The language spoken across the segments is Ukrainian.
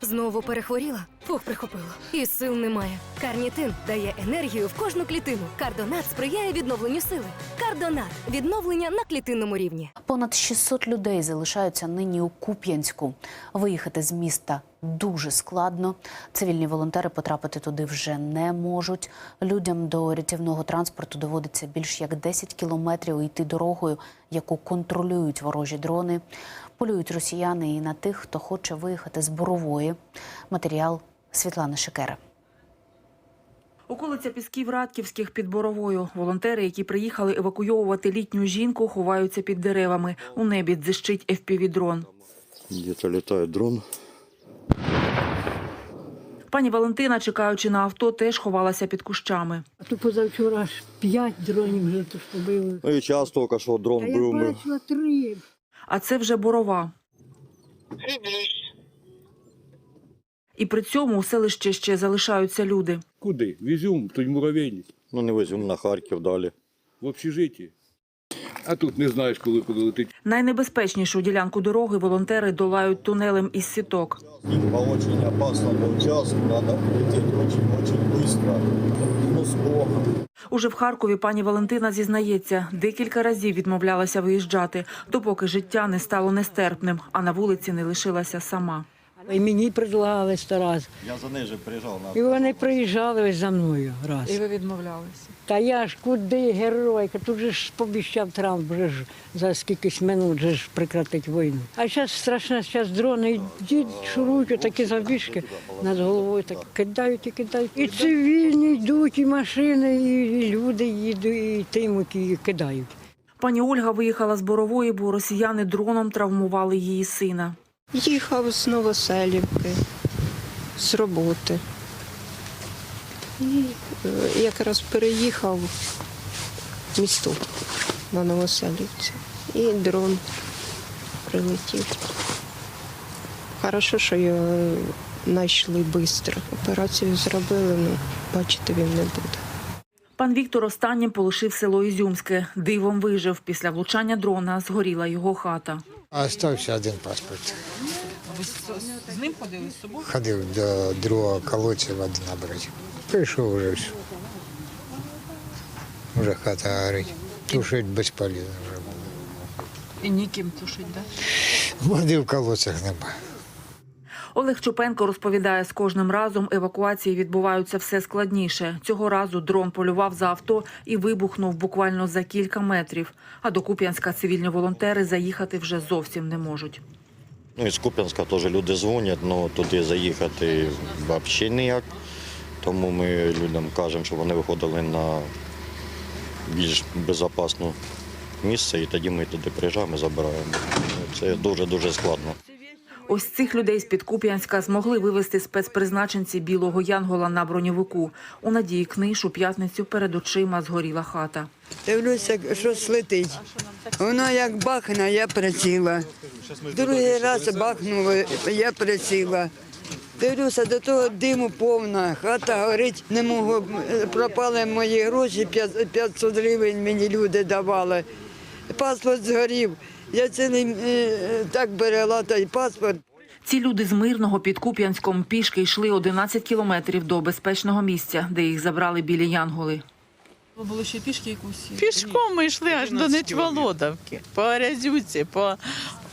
Знову перехворіла? Фух, прихопило. І сил немає. Карнітин дає енергію в кожну клітину. Кардонат сприяє відновленню сили. Кардонат відновлення на клітинному рівні. Понад 600 людей залишаються нині у Куп'янську. Виїхати з міста дуже складно. Цивільні волонтери потрапити туди вже не можуть. Людям до рятівного транспорту доводиться більш як 10 кілометрів йти дорогою, яку контролюють ворожі дрони. Полюють росіяни і на тих, хто хоче виїхати з борової. Матеріал Світлани Шикера. Околиця Пісків Радківських під Боровою. Волонтери, які приїхали евакуйовувати літню жінку, ховаються під деревами. У небі дзищить FPV-дрон. Где-то летает дрон. Пані Валентина, чекаючи на авто, теж ховалася під кущами. А то позавчора аж п'ять дронів вже то що били. Ну і час тільки що дрон А я був. Ми... бачила три. А це вже Борова. І при цьому у селищі ще залишаються люди. Куди? В Ізюм, той муравейник, Ну не веземо на Харків далі. в общежитті. А тут не знаєш, коли куди летить. Найнебезпечнішу ділянку дороги волонтери долають тунелем із сіток. По очень опасному участку надо лететь очень-очень быстро. Ну, с Богом. Уже в Харкові пані Валентина зізнається, декілька разів відмовлялася виїжджати, допоки життя не стало нестерпним, а на вулиці не лишилася сама. І мені предлагали сто раз. Я за нею же приїжджав на І вони приїжджали ось за мною раз. І ви відмовлялися? Та я ж куди геройка? Тут же ж побіщав Трамп вже ж за скількись минут же ж прекратить війну. А зараз страшно, зараз дрони йдуть, шурують, отакі завішки над головою, так кидають і кидають. І цивільні йдуть, і машини, і люди їдуть, і тимуть, і кидають. Пані Ольга виїхала з Борової, бо росіяни дроном травмували її сина. Їхав з Новоселівки, з роботи. І е, якраз переїхав в місто на Новоселівці. І дрон прилетів. Хорошо, що його знайшли швидко. Операцію зробили, ну, бачити він не буде. Пан Віктор останнім полишив село Ізюмське. Дивом вижив. Після влучання дрона згоріла його хата. А Остався один паспорт. Ви з ним ходили з собою? Ходив до другого колодця води набрати. Прийшов вже все. Вже хата горить. Тушить безполезно вже було. І ніким тушить, да? Води в колодцях нема. Олег Чупенко розповідає, з кожним разом евакуації відбуваються все складніше. Цього разу дрон полював за авто і вибухнув буквально за кілька метрів. А до Куп'янська цивільні волонтери заїхати вже зовсім не можуть. Ну і з Куп'янська теж люди дзвонять, але туди заїхати взагалі ніяк. Тому ми людям кажемо, щоб вони виходили на більш безпечне місце, і тоді ми туди приїжджаємо і забираємо. Це дуже-дуже складно. Ось цих людей з-під Куп'янська змогли вивезти спецпризначенці білого янгола на броньовику. У надії книж у п'ятницю перед очима згоріла хата. Дивлюся, щось летить. Воно як бахне, я приціла. Другий раз бахнуло, я приціла. Дивлюся, до того диму повна, хата горить, не можу, пропали мої гроші, 500 гривень мені люди давали. Паспорт згорів. Я цілий е, так берегла той паспорт. Ці люди з мирного під Куп'янськом пішки йшли 11 кілометрів до безпечного місця, де їх забрали білі янголи. Ви були ще пішки якусь? Пішком ми йшли аж до Нечволодовки, по Арязюці, по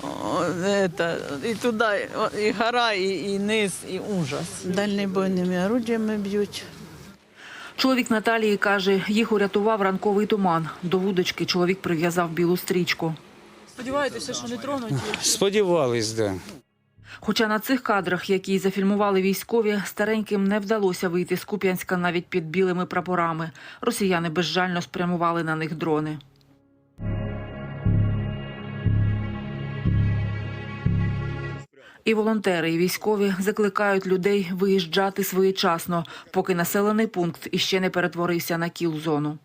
о, это, і туди, і гора, і, і низ, і ужас. Дальнобойними орудіями б'ють. Чоловік Наталії каже, їх урятував ранковий туман. До вудочки чоловік прив'язав білу стрічку. Сподіваєтеся, що не тронуть? Сподівались, да. Хоча на цих кадрах, які зафільмували військові, стареньким не вдалося вийти з Куп'янська навіть під білими прапорами. Росіяни безжально спрямували на них дрони. І волонтери, і військові закликають людей виїжджати своєчасно, поки населений пункт іще не перетворився на кіл-зону.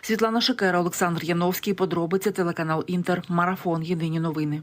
Світлана Шикера, Олександр Яновський. Подробиці телеканал Інтер. Марафон. Єдині новини.